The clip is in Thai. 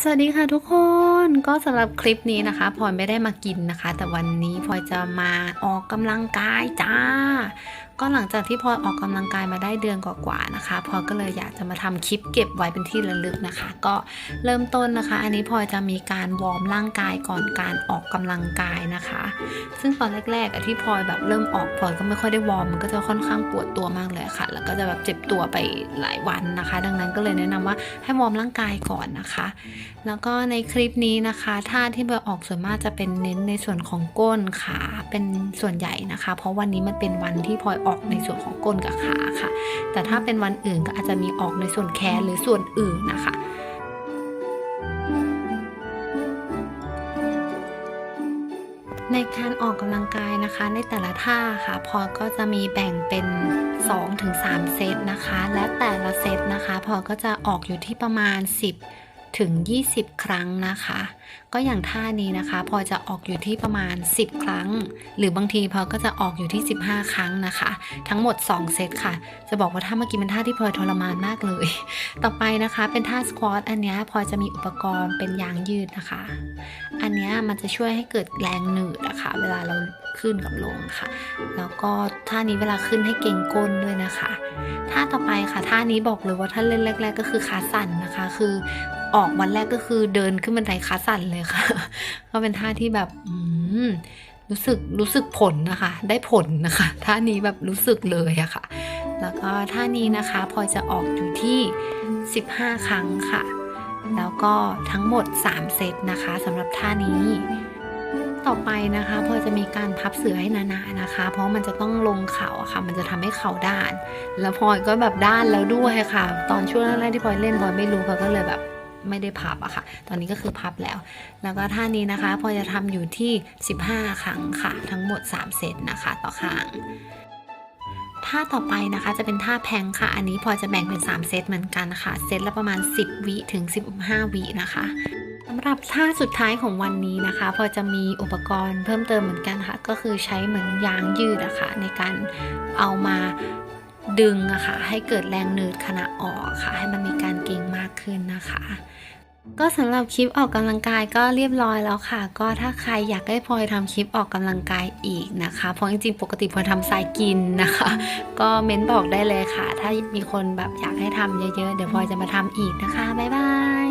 สวัสดีค่ะทุกคนก็สำหรับคลิปนี้นะคะพลอยไม่ได้มากินนะคะ แต่วันนี้พลอยจะมาออกกำลังกายจ้า ก็หลังจากที่พลอยออกกำลังกายมาได้เดือนกว่าๆนะคะพลอยก็เลยอยากจะมาทำคลิปเก็บไว้เป็นที่ระลึกนะคะ ก็เริ่มต้นนะคะ อันนี้พลอยจะมีการวอร์มร่างกายก่อนการออกกำลังกายนะคะ ซึ่งตอนแรกๆที่พลอยแบบเริ่มออกพลอยก็ไม่ค่อยได้วอร์มมันก็จะค่อนข้างปวดตัวมากเลยค่ะ แล้วก็จะแบบเจ็บตัวไปหลายวันนะคะ ดังนั้นก็เลยแนะนำว่าให้วอร์มร่างกายก่อนนะคะ แล้วก็ในคลิปนี้นะคะท่าที่เบอออกส่วนมากจะเป็นเน้นในส่วนของก้นขาเป็นส่วนใหญ่นะคะ เพราะวันนี้มันเป็นวันที่พลอยออกในส่วนของก้นกับขาค่ะ แต่ถ้าเป็นวันอื่นก็อาจจะมีออกในส่วนแขนหรือส่วนอื่นนะคะในการออกกำลังกายนะคะในแต่ละท่าค่ะ พอก็จะมีแบ่งเป็น 2-3 เซตนะคะ และแต่ละเซตนะคะ พอก็จะออกอยู่ที่ประมาณ 10 ถึง 20 ครั้งนะคะ ก็อย่างท่านี้นะคะ พอจะออกอยู่ที่ประมาณ 10 ครั้ง หรือบางทีพอก็จะออกอยู่ที่ 15 ครั้งนะคะ ทั้งหมด 2 เซตค่ะ จะบอกว่าท่าเมื่อกี้เป็นท่าที่พลอยทรมานมากเลย ต่อไปนะคะเป็นท่าสควอตอันนี้พอจะมีอุปกรณ์เป็นยางยืดนะคะ อันนี้มันจะช่วยให้เกิดแรงหนืดอะคะเวลาเราขึ้นกับลงค่ะ แล้วก็ท่านี้เวลาขึ้นให้เก่งก้นด้วยนะคะ ท่าต่อไปค่ะท่านี้บอกเลยว่าท่าเล่นแรก ๆ ก็คือขาสั่นนะคะ คือ ออกวันแรกก็คือเดินขึ้นบันไดขาสั่นเลยค่ะ ก็เป็นท่าที่แบบอืมรู้สึกรู้สึกผลนะคะ ได้ผลนะคะท่านี้แบบรู้สึกเลยอะค่ะ แล้วก็ท่านี้นะคะพลอยจะออกอยู่ที่ 15 ครั้งค่ะ แล้วก็ทั้งหมด 3 เซตนะคะสำหรับท่านี้ต่อไปนะคะพอจะมีการพับเสือให้หนาๆนะคะ เพราะมันจะต้องลงเข่าะค่ะ มันจะทำให้เข่าด้าน แล้วพลอยก็แบบด้านแล้วด้วยค่ะ ตอนช่วงแรกๆที่พลอยเล่นพลอยไม่รู้พลอยก็เลยแบบ ไม่ได้พับอะค่ะ ตอนนี้ก็คือพับแล้ว แล้วก็ท่านี้นะคะ พอจะทำอยู่ที่ 15 ครั้งค่ะ ทั้งหมด 3 เซตนะคะ ต่อข้างท่าต่อไปนะคะจะเป็นท่าแพงค่ะ อันนี้พอจะแบ่งเป็น 3 เซตเหมือนกันค่ะ เซตละประมาณ 10 วิถึง 15 วินะคะสำหรับท่าสุดท้ายของวันนี้นะคะ พอจะมีอุปกรณ์เพิ่มเติมเหมือนกันค่ะ ก็คือใช้เหมือนยางยืดอะคะในการเอามา ดึงอะค่ะให้เกิดแรงหนืดขณะออกค่ะ ให้มันมีการเก่งมากขึ้นนะคะ ก็สำหรับคลิปออกกำลังกายก็เรียบร้อยแล้วค่ะ ก็ถ้าใครอยากให้พลอยทำคลิปออกกำลังกายอีกนะคะ เพราะจริงๆปกติพลอยทำสายกินนะคะ ก็เม้นบอกได้เลยค่ะ ถ้ามีคนแบบอยากให้ทำเยอะๆ เดี๋ยวพลอยจะมาทำอีกนะคะ บ๊ายบาย